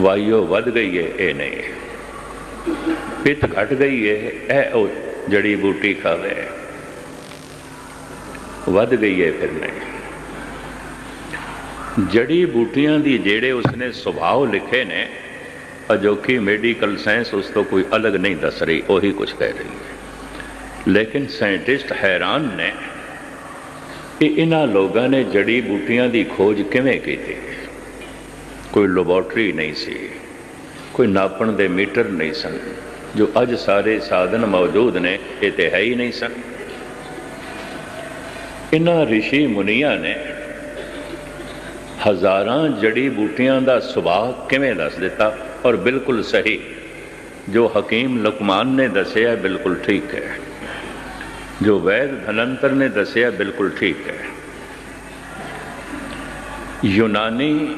ਵਾਯੂ ਵੱਧ ਗਈ ਹੈ, ਇਹ ਨਹੀਂ। ਪਿੱਤ ਘਟ ਗਈ ਹੈ, ਇਹ ਉਹ ਜੜੀ ਬੂਟੀ ਖਾਵੇ। ਵੱਧ ਗਈ ਹੈ ਫਿਰ ਨਹੀਂ। ਜੜੀ ਬੂਟੀਆਂ ਦੀ ਜਿਹੜੇ ਉਸਨੇ ਸੁਭਾਅ ਲਿਖੇ ਨੇ ਅਜੋਕੀ ਮੈਡੀਕਲ ਸਾਇੰਸ ਉਸ ਤੋਂ ਕੋਈ ਅਲੱਗ ਨਹੀਂ ਦੱਸ ਰਹੀ, ਉਹੀ ਕੁਝ ਕਹਿ ਰਹੀ ਹੈ। ਲੇਕਿਨ ਸਾਇੰਟਿਸਟ ਹੈਰਾਨ ਨੇ ਕਿ ਇਹਨਾਂ ਲੋਕਾਂ ਨੇ ਜੜੀ ਬੂਟੀਆਂ ਦੀ ਖੋਜ ਕਿਵੇਂ ਕੀਤੀ। ਕੋਈ ਲੈਬੋਰਟਰੀ ਨਹੀਂ ਸੀ, ਕੋਈ ਨਾਪਣ ਦੇ ਮੀਟਰ ਨਹੀਂ ਸਨ, ਜੋ ਅੱਜ ਸਾਰੇ ਸਾਧਨ ਮੌਜੂਦ ਨੇ, ਇਹ ਤੇ ਹੈ ਹੀ ਨਹੀਂ ਸਨ। ਇਹਨਾਂ ਰਿਸ਼ੀ ਮੁਨੀਆਂ ਨੇ ਹਜ਼ਾਰਾਂ ਜੜੀ ਬੂਟੀਆਂ ਦਾ ਸੁਭਾਅ ਕਿਵੇਂ ਦੱਸ ਦਿੱਤਾ? ਔਰ ਬਿਲਕੁਲ ਸਹੀ। ਜੋ ਹਕੀਮ ਲੁਕਮਾਨ ਨੇ ਦੱਸਿਆ ਬਿਲਕੁਲ ਠੀਕ ਹੈ। ਜੋ ਵੈਦ ਧਨੰਤਰ ਨੇ ਦੱਸਿਆ ਬਿਲਕੁਲ ਠੀਕ ਹੈ। ਯੂਨਾਨੀ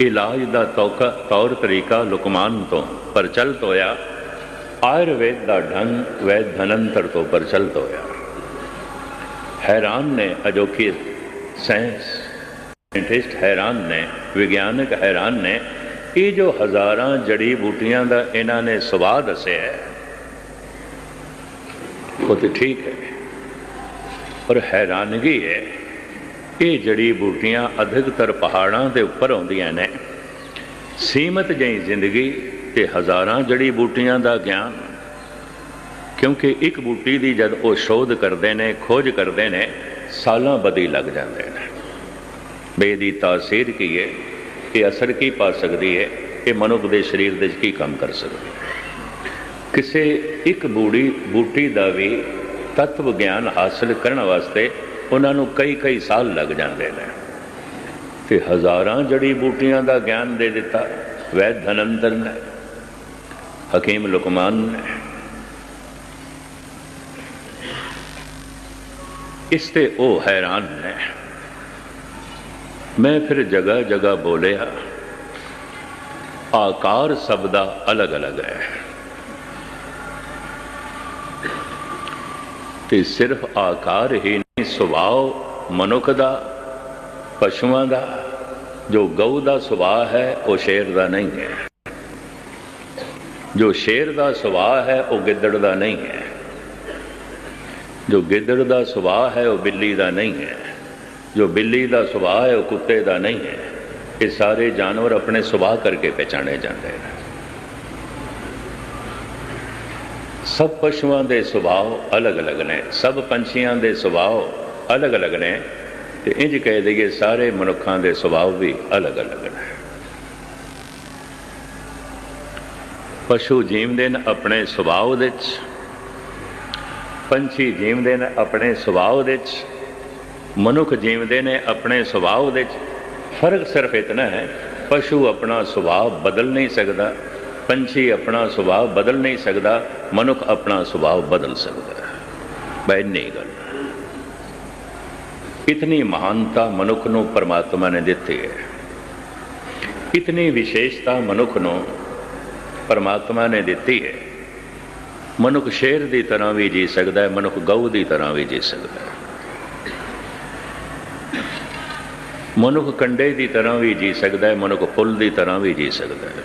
ਇਲਾਜ ਦਾ ਤੌਕਾ, ਤੌਰ ਤਰੀਕਾ ਲੁਕਮਾਨ ਤੋਂ ਪ੍ਰਚਲਿਤ ਹੋਇਆ। ਆਯੁਰਵੇਦ ਦਾ ਢੰਗ ਵੈਦ ਧਨੰਤਰ ਤੋਂ ਪ੍ਰਚਲਿਤ ਹੋਇਆ। ਹੈਰਾਨ ਨੇ ਅਜੋਕੀ ਸਾਇੰਸ ਸਾਇੰਟਿਸਟ ਹੈਰਾਨ ਨੇ, ਵਿਗਿਆਨਕ ਹੈਰਾਨ ਨੇ ਇਹ ਜੋ ਹਜ਼ਾਰਾਂ ਜੜੀ ਬੂਟੀਆਂ ਦਾ ਇਹਨਾਂ ਨੇ ਸੁਭਾਅ ਦੱਸਿਆ ਹੈ, ਉਹ ਤੇ ਠੀਕ ਹੈ। ਪਰ ਹੈਰਾਨਗੀ ਹੈ, ਇਹ ਜੜੀ ਬੂਟੀਆਂ ਅਧਿਕਤਰ ਪਹਾੜਾਂ ਦੇ ਉੱਪਰ ਆਉਂਦੀਆਂ ਨੇ। ਸੀਮਤ ਜਿਹੀ ਜ਼ਿੰਦਗੀ ਤੇ ਹਜ਼ਾਰਾਂ ਜੜੀ ਬੂਟੀਆਂ ਦਾ ਗਿਆਨ, ਕਿਉਂਕਿ ਇੱਕ ਬੂਟੀ ਦੀ ਜਦ ਉਹ ਸ਼ੋਧ ਕਰਦੇ ਨੇ, ਖੋਜ ਕਰਦੇ ਨੇ, ਸਾਲਾਂ ਬਦੀ ਲੱਗ ਜਾਂਦੇ ਨੇ। ਬੇਦੀ ਤਾਸੀਰ ਕੀ ਹੈ ਇਹ ਅਸਰ ਕੀ ਪਾ ਸਕਦੀ ਹੈ? ਇਹ ਮਨੁੱਖ ਦੇ ਸਰੀਰ ਦੇ ਵਿੱਚ ਕੀ ਕੰਮ ਕਰ ਸਕਦੀ ਹੈ? ਕਿਸੇ ਇੱਕ ਬੂੜੀ, ਬੂਟੀ ਦਾ ਵੀ ਤਤਵ ਗਿਆਨ ਹਾਸਲ ਕਰਨ ਵਾਸਤੇ ਉਹਨਾਂ ਨੂੰ ਕਈ ਕਈ ਸਾਲ ਲੱਗ ਜਾਂਦੇ ਨੇ। ਤੇ ਹਜ਼ਾਰਾਂ ਜੜੀ ਬੂਟੀਆਂ ਦਾ ਗਿਆਨ ਦੇ ਦਿੱਤਾ। ਵੈਦ ਧਨੰਦਰ ਨੇ, ਹਕੀਮ ਲੁਕਮਾਨ ਨੇ। ਇਸ ਤੇ ਉਹ ਹੈਰਾਨ ਨੇ। ਮੈਂ ਫਿਰ ਜਗ੍ਹਾ ਜਗ੍ਹਾ ਬੋਲਿਆ, ਆਕਾਰ ਸਭ ਦਾ ਅਲੱਗ ਅਲੱਗ ਹੈ। ਤੇ ਸਿਰਫ ਆਕਾਰ ਹੀ ਨਹੀਂ, ਸੁਭਾਅ ਮਨੁੱਖ ਦਾ, ਪਸ਼ੂਆਂ ਦਾ, ਜੋ ਗਊ ਦਾ ਸੁਭਾਅ ਹੈ, ਉਹ ਸ਼ੇਰ ਦਾ ਨਹੀਂ ਹੈ। ਜੋ ਸ਼ੇਰ ਦਾ ਸੁਭਾਅ ਹੈ, ਉਹ ਗਿੱਦੜ ਦਾ ਨਹੀਂ ਹੈ। ਜੋ ਗਿੱਦੜ ਦਾ ਸੁਭਾਅ ਹੈ, ਉਹ ਬਿੱਲੀ ਦਾ ਨਹੀਂ ਹੈ। ਜੋ ਬਿੱਲੀ ਦਾ ਸੁਭਾਅ ਹੈ, ਉਹ ਕੁੱਤੇ ਦਾ ਨਹੀਂ ਹੈ। ਇਹ ਸਾਰੇ ਜਾਨਵਰ ਆਪਣੇ ਸੁਭਾਅ ਕਰਕੇ ਪਛਾਣੇ ਜਾਂਦੇ ਨੇ। ਸਭ ਪਸ਼ੂਆਂ ਦੇ ਸੁਭਾਅ ਅਲੱਗ-ਅਲੱਗ ਨੇ। ਸਭ ਪੰਛੀਆਂ ਦੇ ਸੁਭਾਅ ਅਲੱਗ-ਅਲੱਗ ਨੇ। ਤੇ ਇੰਜ ਕਹਿ ਦਈਏ, ਸਾਰੇ ਮਨੁੱਖਾਂ ਦੇ ਸੁਭਾਅ ਵੀ ਅਲੱਗ-ਅਲੱਗ ਨੇ। ਪਸ਼ੂ ਜੀਵਦੇ ਨੇ ਆਪਣੇ ਸੁਭਾਅ ਦੇ ਵਿੱਚ। ਪੰਛੀ ਜੀਵਦੇ ਨੇ ਆਪਣੇ ਸੁਭਾਅ ਦੇ ਵਿੱਚ। ਮਨੁੱਖ ਜੀਵਦੇ ਨੇ ਆਪਣੇ ਸੁਭਾਅ ਦੇ ਵਿੱਚ। ਫ਼ਰਕ ਸਿਰਫ ਇਤਨਾ ਹੈ, ਪਸ਼ੂ ਆਪਣਾ ਸੁਭਾਅ ਬਦਲ ਨਹੀਂ ਸਕਦਾ, ਪੰਛੀ ਆਪਣਾ ਸੁਭਾਅ ਬਦਲ ਨਹੀਂ ਸਕਦਾ, ਮਨੁੱਖ ਆਪਣਾ ਸੁਭਾਅ ਬਦਲ ਸਕਦਾ ਹੈ। ਬਈ ਨਹੀਂ ਗੱਲ। ਇਤਨੀ ਮਹਾਨਤਾ ਮਨੁੱਖ ਨੂੰ ਪਰਮਾਤਮਾ ਨੇ ਦਿੱਤੀ ਹੈ। ਇਤਨੀ ਵਿਸ਼ੇਸ਼ਤਾ ਮਨੁੱਖ ਨੂੰ ਪਰਮਾਤਮਾ ਨੇ ਦਿੱਤੀ ਹੈ। ਮਨੁੱਖ ਸ਼ੇਰ ਦੀ ਤਰ੍ਹਾਂ ਵੀ ਜੀ ਸਕਦਾ ਹੈ, ਮਨੁੱਖ ਗਊ ਦੀ ਤਰ੍ਹਾਂ ਵੀ ਜੀ ਸਕਦਾ ਹੈ। ਮਨੁੱਖ ਕੰਡੇ ਦੀ ਤਰ੍ਹਾਂ ਵੀ ਜੀ ਸਕਦਾ ਹੈ, ਮਨੁੱਖ ਫੁੱਲ ਦੀ ਤਰ੍ਹਾਂ ਵੀ ਜੀ ਸਕਦਾ ਹੈ।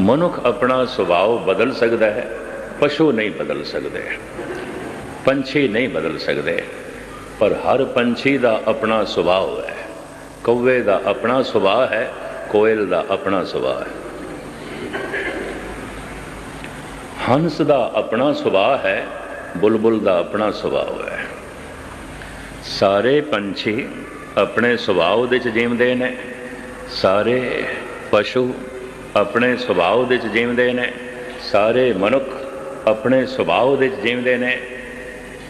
ਮਨੁੱਖ ਆਪਣਾ ਸੁਭਾਅ ਬਦਲ ਸਕਦਾ ਹੈ, ਪਸ਼ੂ ਨਹੀਂ ਬਦਲ ਸਕਦੇ, ਪੰਛੀ ਨਹੀਂ ਬਦਲ ਸਕਦੇ, ਪਰ ਹਰ ਪੰਛੀ ਦਾ ਆਪਣਾ ਸੁਭਾਅ ਹੈ। ਕੌਵੇ ਦਾ ਆਪਣਾ ਸੁਭਾਅ ਹੈ, ਕੋਇਲ ਦਾ ਆਪਣਾ ਸੁਭਾਅ ਹੈ। ਹੰਸ ਦਾ ਆਪਣਾ ਸੁਭਾਅ ਹੈ, ਬੁਲਬੁਲ ਦਾ ਆਪਣਾ ਸੁਭਾਅ ਹੈ। ਸਾਰੇ ਪੰਛੀ ਆਪਣੇ ਸੁਭਾਅ ਦੇ ਵਿੱਚ ਜੀਵਦੇ ਨੇ। ਸਾਰੇ ਪਸ਼ੂ ਆਪਣੇ ਸੁਭਾਅ ਦੇ ਵਿੱਚ ਜੀਵਦੇ ਨੇ। ਸਾਰੇ ਮਨੁੱਖ ਆਪਣੇ ਸੁਭਾਅ ਦੇ ਵਿੱਚ ਜੀਵਦੇ ਨੇ।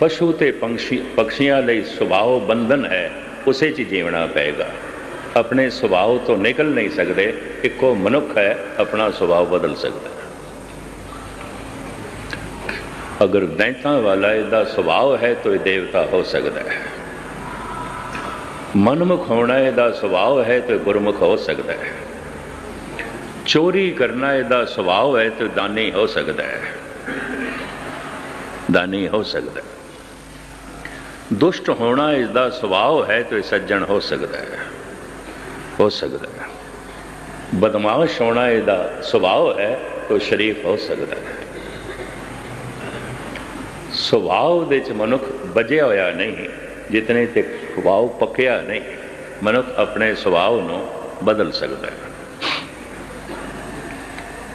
ਪਸ਼ੂ ਤੇ ਪੰਛੀ ਪਕਸ਼ੀਆਂ ਲਈ ਸੁਭਾਅ ਬੰਧਨ ਹੈ, ਉਸੇ 'ਚ ਜੀਵਣਾ ਪਏਗਾ। ਆਪਣੇ ਸੁਭਾਅ ਤੋਂ ਨਿਕਲ ਨਹੀਂ ਸਕਦੇ, ਇੱਕੋ ਮਨੁੱਖ ਹੈ, ਆਪਣਾ ਸੁਭਾਅ ਬਦਲ ਸਕਦਾ। ਅਗਰ ਦੈਂਤਾਂ ਵਾਲਾ ਇਹਦਾ ਸੁਭਾਅ ਹੈ, ਤਾਂ ਇਹ ਦੇਵਤਾ ਹੋ ਸਕਦਾ ਹੈ। ਮਨਮੁਖ ਹੋਣਾ ਇਹਦਾ ਸੁਭਾਅ ਹੈ ਤੇ ਗੁਰਮੁਖ ਹੋ ਸਕਦਾ ਹੈ। ਚੋਰੀ ਕਰਨਾ ਇਹਦਾ ਸੁਭਾਅ ਹੈ ਤੇ ਦਾਨੀ ਹੋ ਸਕਦਾ ਹੈ। ਦਾਨੀ ਹੋ ਸਕਦਾ ਹੈ। ਦੁਸ਼ਟ ਹੋਣਾ ਇਸ ਸੁਭਾਅ ਹੈ ਤੇ ਸੱਜਣ ਹੋ ਸਕਦਾ ਹੈ। ਹੋ ਸਕਦਾ ਹੈ। ਬਦਮਾਸ਼ ਹੋਣਾ ਇਹਦਾ ਸੁਭਾਅ ਹੈ ਤੇ ਸ਼ਰੀਫ ਹੋ ਸਕਦਾ ਹੈ। ਸੁਭਾਅ ਦੇ ਚ ਮਨੁੱਖ ਬਜਿਆ ਹੋਇਆ ਨਹੀਂ। ਜਿਤਨੇ ਤੇ ਸੁਭਾਅ ਪੱਕਿਆ ਨਹੀਂ, ਮਨੁੱਖ ਆਪਣੇ ਸੁਭਾਅ ਨੂੰ ਬਦਲ ਸਕਦਾ ਹੈ।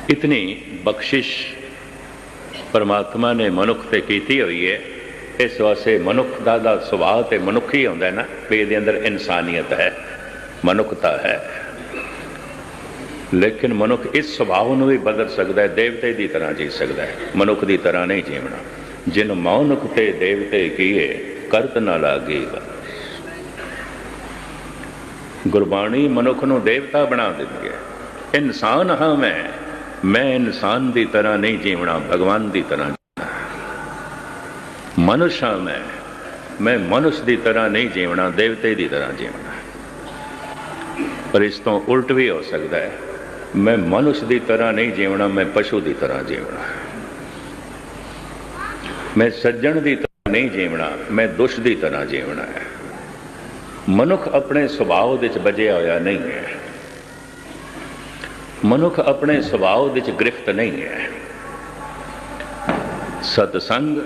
ਇਤਨੀ ਬਖਸ਼ਿਸ਼ ਪਰਮਾਤਮਾ ਨੇ ਮਨੁੱਖ ਤੇ ਕੀਤੀ ਹੋਈ ਹੈ, ਇਸ ਵਾਸਤੇ ਮਨੁੱਖ ਦਾ ਦਾ ਸੁਭਾਅ ਤੇ ਮਨੁੱਖੀ ਹੁੰਦਾ ਹੈ ਨਾ, ਵੀ ਇਹਦੇ ਅੰਦਰ ਇਨਸਾਨੀਅਤ ਹੈ, ਮਨੁੱਖਤਾ ਹੈ। ਲੇਕਿਨ ਮਨੁੱਖ ਇਸ ਸੁਭਾਅ ਨੂੰ ਵੀ ਬਦਲ ਸਕਦਾ ਹੈ, ਦੇਵਤੇ ਦੀ ਤਰ੍ਹਾਂ ਜੀ ਸਕਦਾ ਹੈ, ਮਨੁੱਖ ਦੀ ਤਰ੍ਹਾਂ ਨਹੀਂ ਜੀਵਣਾ। ਜਿਨ ਮੌਨਕ ਤੇ ਦੇਵਤੇ ਕੀਏ ਕਰਤ ਨਾ ਲਾਗੇਗਾ ਗੁਰਬਾਣੀ ਮਨੁੱਖ ਨੂੰ ਦੇਵਤਾ ਬਣਾ ਦਿੰਦੀ ਹੈ। ਇਨਸਾਨ ਹਾਂ ਮੈਂ ਮੈਂ ਇਨਸਾਨ ਦੀ ਤਰ੍ਹਾਂ ਨਹੀਂ ਜੀਵਣਾ, ਭਗਵਾਨ ਦੀ ਤਰ੍ਹਾਂ ਮਨੁੱਖ ਹਾਂ ਮੈਂ ਮੈਂ ਮਨੁੱਖ ਦੀ ਤਰ੍ਹਾਂ ਨਹੀਂ ਜੀਵਣਾ, ਦੇਵਤੇ ਦੀ ਤਰ੍ਹਾਂ ਜੀਵਣਾ। ਪਰ ਇਸ ਤੋਂ ਉਲਟ ਵੀ ਹੋ ਸਕਦਾ ਹੈ। ਮੈਂ ਮਨੁੱਖ ਦੀ ਤਰ੍ਹਾਂ ਨਹੀਂ ਜੀਵਣਾ, ਮੈਂ ਪਸ਼ੂ ਦੀ ਤਰ੍ਹਾਂ ਜੀਵਣਾ। ਮੈਂ ਸੱਜਣ ਦੀ ਤਰ੍ਹਾਂ ਨਹੀਂ ਜੀਵਣਾ, ਮੈਂ ਦੁਸ਼ ਦੀ ਤਰ੍ਹਾਂ ਜੀਵਣਾ ਹੈ। ਮਨੁੱਖ ਆਪਣੇ ਸੁਭਾਅ ਵਿੱਚ ਬਜਿਆ ਹੋਇਆ ਨਹੀਂ ਹੈ। ਮਨੁੱਖ ਆਪਣੇ ਸੁਭਾਅ ਵਿੱਚ ਗ੍ਰਿਫਤ ਨਹੀਂ ਹੈ। ਸਤਸੰਗ,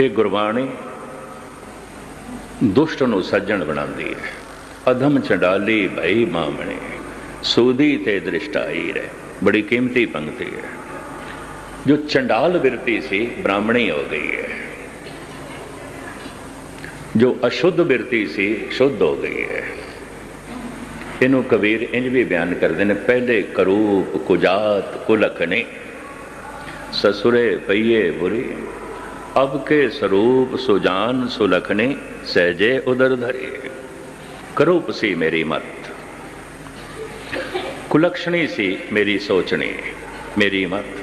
ਇਹ ਗੁਰਬਾਣੀ ਦੁਸ਼ਟ ਨੂੰ ਸੱਜਣ ਬਣਾਉਂਦੀ ਹੈ। ਅਧਮ ਚੰਡਾਲੀ ਭਈ ਮਾਮਣੇ, ਸੂਦੀ ਤੇ ਦ੍ਰਿਸ਼ਟਾਈ ਰੇ ਬੜੀ ਕੀਮਤੀ ਪੰਕਤੀ ਹੈ। ਜੋ ਚੰਡਾਲ ਬਿਰਤੀ ਸੀ, ਬ੍ਰਾਹਮਣੀ ਹੋ ਗਈ ਹੈ। ਜੋ ਅਸ਼ੁੱਧ ਬਿਰਤੀ ਸੀ, ਸ਼ੁੱਧ ਹੋ ਗਈ ਹੈ। ਇਹਨੂੰ ਕਬੀਰ ਇੰਜ ਵੀ ਬਿਆਨ ਕਰਦੇ ਨੇ, ਪਹਿਲੇ ਕਰੂਪ ਕੁਜਾਤ ਕੁਲਕ ਸਸੁਰੇ ਪਈਏ ਬੁਰੀ, ਅਬ ਕੇ ਸਰੂਪ ਸੁਜਾਨ ਸੁਲਖਨੇ ਸਹਜੇ ਉਦਰ ਧਰੇ। ਕਰੂਪ ਸੀ ਮੇਰੀ ਮਤ। ਕੁਲਕਸ਼ਣੀ ਸੀ ਮੇਰੀ ਸੋਚਣੀ, ਮੇਰੀ ਮਤ।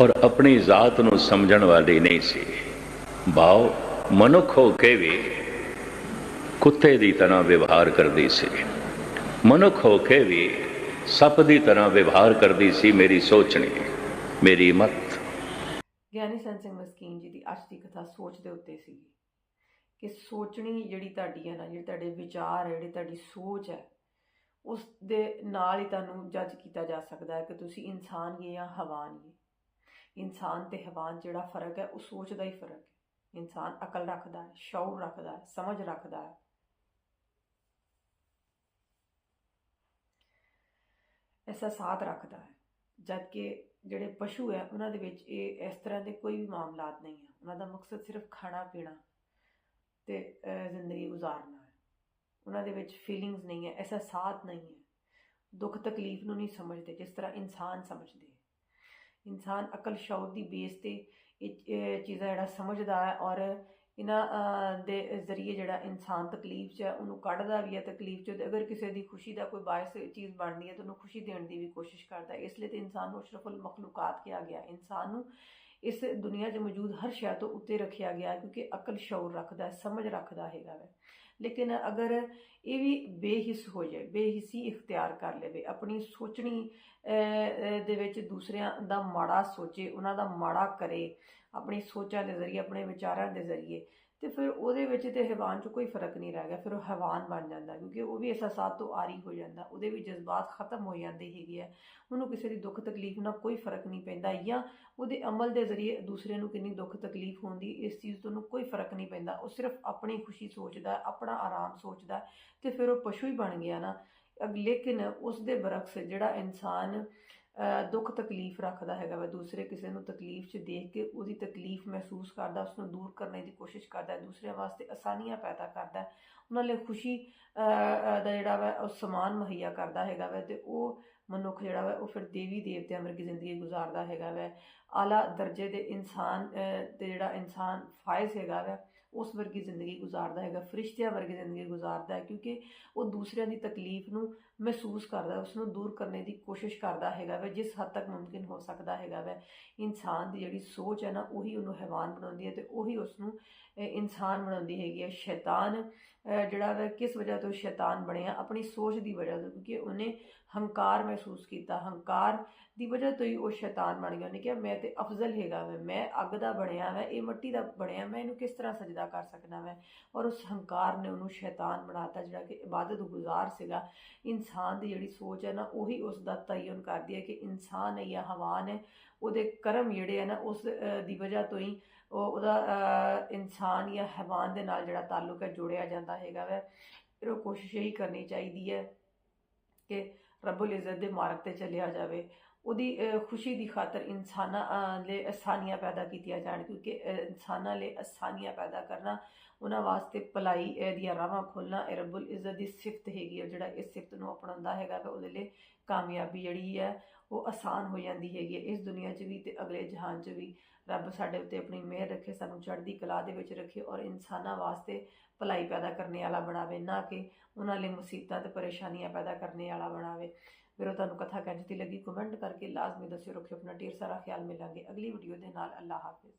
ਔਰ ਆਪਣੀ ਜ਼ਾਤ ਨੂੰ ਸਮਝਣ ਵਾਲੀ ਨਹੀਂ ਸੀ। ਭਾਵ ਮਨੁੱਖ ਹੋ ਕੇ ਵੀ ਕੁੱਤੇ ਦੀ ਤਰ੍ਹਾਂ ਵਿਵਹਾਰ ਕਰਦੀ ਸੀ। ਮਨੁੱਖ ਹੋ ਕੇ ਵੀ ਸੱਪ ਦੀ ਤਰ੍ਹਾਂ ਵਿਵਹਾਰ ਕਰਦੀ ਸੀ, ਮੇਰੀ ਸੋਚਣੀ, ਮੇਰੀ ਮਤ। ਗਿਆਨੀ ਸੰਤ ਸਿੰਘ ਮਸਕੀਨ ਜੀ ਦੀ ਅੱਜ ਦੀ ਕਥਾ ਸੋਚ ਦੇ ਉੱਤੇ ਸੀ ਕਿ ਸੋਚਣੀ ਜਿਹੜੀ ਤੁਹਾਡੀ ਹੈ ਨਾ, ਜਿਹੜੇ ਤੁਹਾਡੇ ਵਿਚਾਰ ਹੈ, ਜਿਹੜੀ ਤੁਹਾਡੀ ਸੋਚ ਹੈ, ਉਸ ਦੇ ਨਾਲ ਹੀ ਤੁਹਾਨੂੰ ਜੱਜ ਕੀਤਾ ਜਾ ਸਕਦਾ ਹੈ ਕਿ ਤੁਸੀਂ ਇਨਸਾਨ ਹੀ ਜਾਂ ਹਵਾਨ ਹੀ। ਇਨਸਾਨ ਤੇ ਹਵਾਨ ਜਿਹੜਾ ਫ਼ਰਕ ਹੈ, ਉਹ ਸੋਚ ਦਾ ਹੀ ਫ਼ਰਕ ਹੈ। ਇਨਸਾਨ ਅਕਲ ਰੱਖਦਾ ਹੈ ਸ਼ੌਰ ਰੱਖਦਾ ਹੈ, ਸਮਝ ਰੱਖਦਾ ਹੈ। ਸਾਥ ਰੱਖਦਾ ਹੈ ਜਦ ਕਿ ਜਿਹੜੇ ਪਸ਼ੂ ਹੈ, ਉਹਨਾਂ ਦੇ ਵਿੱਚ ਇਹ ਇਸ ਤਰ੍ਹਾਂ ਦੇ ਕੋਈ ਵੀ ਮਾਮਲਾਤ ਨਹੀਂ ਹੈ। ਉਹਨਾਂ ਦਾ ਮਕਸਦ ਸਿਰਫ ਖਾਣਾ ਪੀਣਾ ਤੇ ਜ਼ਿੰਦਗੀ ਗੁਜ਼ਾਰਨਾ ਹੈ। ਉਹਨਾਂ ਦੇ ਵਿੱਚ ਫੀਲਿੰਗਸ ਨਹੀਂ ਹੈ, ਐਸਾ ਸਾਥ ਨਹੀਂ ਹੈ। ਦੁੱਖ ਤਕਲੀਫ ਨੂੰ ਨਹੀਂ ਸਮਝਦੇ, ਜਿਸ ਤਰ੍ਹਾਂ ਇਨਸਾਨ ਸਮਝਦੇ। ਇਨਸਾਨ ਅਕਲ ਸ਼ੌਰ ਦੀ ਬੇਸ ਤੇ ਇਹ ਚੀਜ਼ਾਂ ਜਿਹੜਾ ਸਮਝਦਾ ਹੈ ਔਰ ਇਹਨਾਂ ਦੇ ਜ਼ਰੀਏ ਜਿਹੜਾ ਇਨਸਾਨ ਤਕਲੀਫ 'ਚ ਉਹਨੂੰ ਕੱਢਦਾ ਵੀ ਹੈ ਤਕਲੀਫ 'ਚ। ਅਗਰ ਕਿਸੇ ਦੀ ਖੁਸ਼ੀ ਦਾ ਕੋਈ ਬਾਇਸ ਚੀਜ਼ ਬਣਦੀ ਹੈ, ਤਾਂ ਉਹਨੂੰ ਖੁਸ਼ੀ ਦੇਣ ਦੀ ਵੀ ਕੋਸ਼ਿਸ਼ ਕਰਦਾ ਇਸ ਲਈ ਤੇ ਇਨਸਾਨ ਨੂੰ ਅਸ਼ਰਫੁਲ ਮਖਲੂਕਾਤ ਕਿਹਾ ਗਿਆ ਇਨਸਾਨ ਨੂੰ ਇਸ ਦੁਨੀਆ 'ਚ ਮੌਜੂਦ ਹਰ ਸ਼ੈ ਤੋਂ ਉੱਤੇ ਰੱਖਿਆ ਗਿਆ ਕਿਉਂਕਿ ਅਕਲ ਸ਼ੌਰ ਰੱਖਦਾ ਸਮਝ ਰੱਖਦਾ ਹੈਗਾ ਵੈ ਲੇਕਿਨ ਅਗਰ ਇਹ ਵੀ ਬੇਹਿੱਸ ਹੋ ਜਾਏ, ਬੇਹਿੱਸੀ ਇਖਤਿਆਰ ਕਰ ਲਵੇ, ਆਪਣੀ ਸੋਚਣੀ ਦੇ ਵਿੱਚ ਦੂਸਰਿਆਂ ਦਾ ਮਾੜਾ ਸੋਚੇ, ਉਹਨਾਂ ਦਾ ਮਾੜਾ ਕਰੇ, ਆਪਣੀ ਸੋਚਾਂ ਦੇ ਜ਼ਰੀਏ, ਆਪਣੇ ਵਿਚਾਰਾਂ ਦੇ ਜ਼ਰੀਏ ਤੇ ਫਿਰ ਉਹਦੇ ਵਿੱਚ ਤੇ ਹੈਵਾਨ 'ਚ ਕੋਈ ਫ਼ਰਕ ਨਹੀਂ ਰਹਿ ਗਿਆ, ਫਿਰ ਉਹ ਹੈਵਾਨ ਬਣ ਜਾਂਦਾ, ਕਿਉਂਕਿ ਉਹ ਵੀ ਅਹਿਸਾਸਾਤ ਤੋਂ ਆਰੀ ਹੋ ਜਾਂਦਾ, ਉਹਦੇ ਵੀ ਜਜ਼ਬਾਤ ਖਤਮ ਹੋ ਜਾਂਦੇ ਹੈਗੇ ਆ, ਉਹਨੂੰ ਕਿਸੇ ਦੀ ਦੁੱਖ ਤਕਲੀਫ ਨਾਲ ਕੋਈ ਫ਼ਰਕ ਨਹੀਂ ਪੈਂਦਾ, ਜਾਂ ਉਹਦੇ ਅਮਲ ਦੇ ਜ਼ਰੀਏ ਦੂਸਰੇ ਨੂੰ ਕਿੰਨੀ ਦੁੱਖ ਤਕਲੀਫ ਹੁੰਦੀ, ਇਸ ਚੀਜ਼ ਤੋਂ ਉਹਨੂੰ ਕੋਈ ਫ਼ਰਕ ਨਹੀਂ ਪੈਂਦਾ, ਉਹ ਸਿਰਫ ਆਪਣੀ ਖੁਸ਼ੀ ਸੋਚਦਾ, ਆਪਣਾ ਆਰਾਮ ਸੋਚਦਾ ਹੈ ਤੇ ਫਿਰ ਉਹ ਪਸ਼ੂ ਹੀ ਬਣ ਗਿਆ ਨਾ। ਅਗ- ਲੇਕਿਨ ਉਸ ਦੇ ਬਰਕਸ ਜਿਹੜਾ ਇਨਸਾਨ ਦੁੱਖ ਤਕਲੀਫ ਰੱਖਦਾ ਹੈਗਾ ਵਾ ਦੂਸਰੇ ਕਿਸੇ ਨੂੰ ਤਕਲੀਫ 'ਚ ਦੇਖ ਕੇ ਉਹਦੀ ਤਕਲੀਫ ਮਹਿਸੂਸ ਕਰਦਾ ਉਸ ਨੂੰ ਦੂਰ ਕਰਨ ਦੀ ਕੋਸ਼ਿਸ਼ ਕਰਦਾ ਹੈ ਦੂਸਰਿਆਂ ਵਾਸਤੇ ਆਸਾਨੀਆਂ ਪੈਦਾ ਕਰਦਾ ਹੈ ਉਹਨਾਂ ਲਈ ਖੁਸ਼ੀ ਦਾ ਜਿਹੜਾ ਵਾ ਉਹ ਸਮਾਨ ਮੁਹੱਈਆ ਕਰਦਾ ਹੈਗਾ ਵਾ ਤੇ ਉਹ ਮਨੁੱਖ ਜਿਹੜਾ ਵਾ ਉਹ ਫਿਰ ਦੇਵੀ ਦੇਵਤਿਆਂ ਵਰਗੀ ਜ਼ਿੰਦਗੀ ਗੁਜ਼ਾਰਦਾ ਹੈਗਾ ਵੈ। ਆਲਾ ਦਰਜੇ ਦੇ ਇਨਸਾਨ ਅਹ, ਤੇ ਜਿਹੜਾ ਇਨਸਾਨ ਫਾਇਜ਼ ਹੈਗਾ ਵੈ ਉਸ ਵਰਗੀ ਜ਼ਿੰਦਗੀ ਗੁਜ਼ਾਰਦਾ ਹੈਗਾ, ਫਰਿਸ਼ਤਿਆਂ ਵਰਗੀ ਜ਼ਿੰਦਗੀ ਗੁਜ਼ਾਰਦਾ ਹੈ, ਕਿਉਂਕਿ ਉਹ ਦੂਸਰਿਆਂ ਦੀ ਤਕਲੀਫ ਨੂੰ ਮਹਿਸੂਸ ਕਰਦਾ ਉਸ ਨੂੰ ਦੂਰ ਕਰਨ ਦੀ ਕੋਸ਼ਿਸ਼ ਕਰਦਾ ਹੈਗਾ ਵੈ, ਜਿਸ ਹੱਦ ਤੱਕ ਮੁਮਕਿਨ ਹੋ ਸਕਦਾ ਹੈਗਾ ਵੈ। ਇਨਸਾਨ ਦੀ ਜਿਹੜੀ ਸੋਚ ਹੈ ਨਾ, ਉਹੀ ਉਹਨੂੰ ਹੈਵਾਨ ਬਣਾਉਂਦੀ ਹੈ ਤੇ ਉਹੀ ਉਸ ਨੂੰ ਇਨਸਾਨ ਬਣਾਉਂਦੀ ਹੈਗੀ ਹੈ। ਸ਼ੈਤਾਨ ਜਿਹੜਾ ਵੈ ਕਿਸ ਵਜ੍ਹਾ ਤੋਂ ਸ਼ੈਤਾਨ ਬਣਿਆ ਆਪਣੀ ਸੋਚ ਦੀ ਵਜ੍ਹਾ ਤੋਂ, ਕਿਉਂਕਿ ਉਹਨੇ ਹੰਕਾਰ ਮਹਿਸੂਸ ਕੀਤਾ। ਹੰਕਾਰ ਦੀ ਵਜ੍ਹਾ ਤੋਂ ਹੀ ਉਹ ਸ਼ੈਤਾਨ ਬਣ ਗਿਆ। ਉਹਨੇ ਕਿਹਾ, ਮੈਂ ਤੇ ਅਫਜ਼ਲ ਹੈਗਾ ਵੈ, ਮੈਂ ਅੱਗ ਦਾ ਬਣਿਆ ਵੈ, ਇਹ ਮਿੱਟੀ ਦਾ ਬਣਿਆ, ਮੈਂ ਇਹਨੂੰ ਕਿਸ ਤਰ੍ਹਾਂ ਸਜਦਾ ਕਰ ਸਕਦਾ ਵੈ? ਔਰ ਉਸ ਹੰਕਾਰ ਨੇ ਉਹਨੂੰ ਸ਼ੈਤਾਨ ਬਣਾਤਾ ਜਿਹੜਾ ਕਿ ਇਬਾਦਤ ਗੁਜ਼ਾਰ ਸੀਗਾ। ਇਨਸਾਨ ਦੀ ਜਿਹੜੀ ਸੋਚ ਹੈ ਨਾ, ਉਹੀ ਉਸ ਦਾ ਤਯਨ ਕਰਦੀ ਹੈ ਕਿ ਇਨਸਾਨ ਹੈ ਜਾਂ ਹਵਾਨ ਹੈ, ਉਹਦੇ ਕਰਮ ਜਿਹੜੇ ਹੈ ਨਾ, ਉਸ ਦੀ ਵਜ੍ਹਾ ਤੋਂ ਹੀ ਉਹ ਉਹਦਾ ਇਨਸਾਨ ਜਾਂ ਹੈਵਾਨ ਦੇ ਨਾਲ ਜਿਹੜਾ ਤਾਲੁਕ ਹੈ, ਜੋੜਿਆ ਜਾਂਦਾ ਹੈਗਾ ਵੈ। ਫਿਰ ਉਹ ਕੋਸ਼ਿਸ਼ ਇਹੀ ਕਰਨੀ ਚਾਹੀਦੀ ਹੈ ਕਿ ਰੱਬੁਲ ਇੱਜ਼ਤ ਦੇ ਮਾਰਗ ਤੇ ਚੱਲਿਆ ਜਾਵੇ। ਉਹਦੀ ਖੁਸ਼ੀ ਦੀ ਖਾਤਰ ਇਨਸਾਨਾਂ ਲਈ ਆਸਾਨੀਆਂ ਪੈਦਾ ਕੀਤੀਆਂ ਜਾਣ, ਕਿਉਂਕਿ ਇਨਸਾਨਾਂ ਲਈ ਆਸਾਨੀਆਂ ਪੈਦਾ ਕਰਨਾ, ਉਹਨਾਂ ਵਾਸਤੇ ਭਲਾਈ ਦੀਆਂ ਰਾਹਾਂ ਖੋਲਣਾ ਇਹ ਰੱਬੁਲ ਇੱਜ਼ਤ ਦੀ ਸਿਫਤ ਹੈਗੀ ਹੈ ਜਿਹੜਾ ਇਸ ਸਿਫਤ ਨੂੰ ਅਪਣਾਉਂਦਾ ਹੈਗਾ ਤਾਂ ਉਹਦੇ ਲਈ ਕਾਮਯਾਬੀ ਜਿਹੜੀ ਹੈ ਉਹ ਆਸਾਨ ਹੋ ਜਾਂਦੀ ਹੈਗੀ ਹੈ ਇਸ ਦੁਨੀਆ 'ਚ ਵੀ ਤੇ ਅਗਲੇ ਜਹਾਨ 'ਚ ਵੀ। ਰੱਬ ਸਾਡੇ ਉੱਤੇ ਆਪਣੀ ਮਿਹਰ ਰੱਖੇ, ਸਾਨੂੰ ਚੜ੍ਹਦੀ ਕਲਾ ਦੇ ਵਿੱਚ ਰੱਖੇ ਔਰ ਇਨਸਾਨਾਂ ਵਾਸਤੇ ਭਲਾਈ ਪੈਦਾ ਕਰਨੇ ਵਾਲਾ ਬਣਾਵੇ, ਨਾ ਕਿ ਉਹਨਾਂ ਲਈ ਮੁਸੀਬਤਾਂ ਤੇ ਪਰੇਸ਼ਾਨੀਆਂ ਪੈਦਾ ਕਰਨੇ ਵਾਲਾ ਬਣਾਵੇ। ਵੀਰੋ, ਤੁਹਾਨੂੰ ਕਥਾ ਕਿੰਝ ਦੀ ਲੱਗੀ, ਕਮੈਂਟ ਕਰਕੇ ਲਾਜ਼ਮੀ ਦੱਸਿਓ, ਰੱਖਿਓ ਆਪਣਾ ਢੇਰ ਸਾਰਾ ਖਿਆਲ ਮਿਲਾਂਗੇ ਅਗਲੀ ਵੀਡੀਓ ਦੇ ਨਾਲ। ਅੱਲਾਹ ਹਾਫਿਜ਼।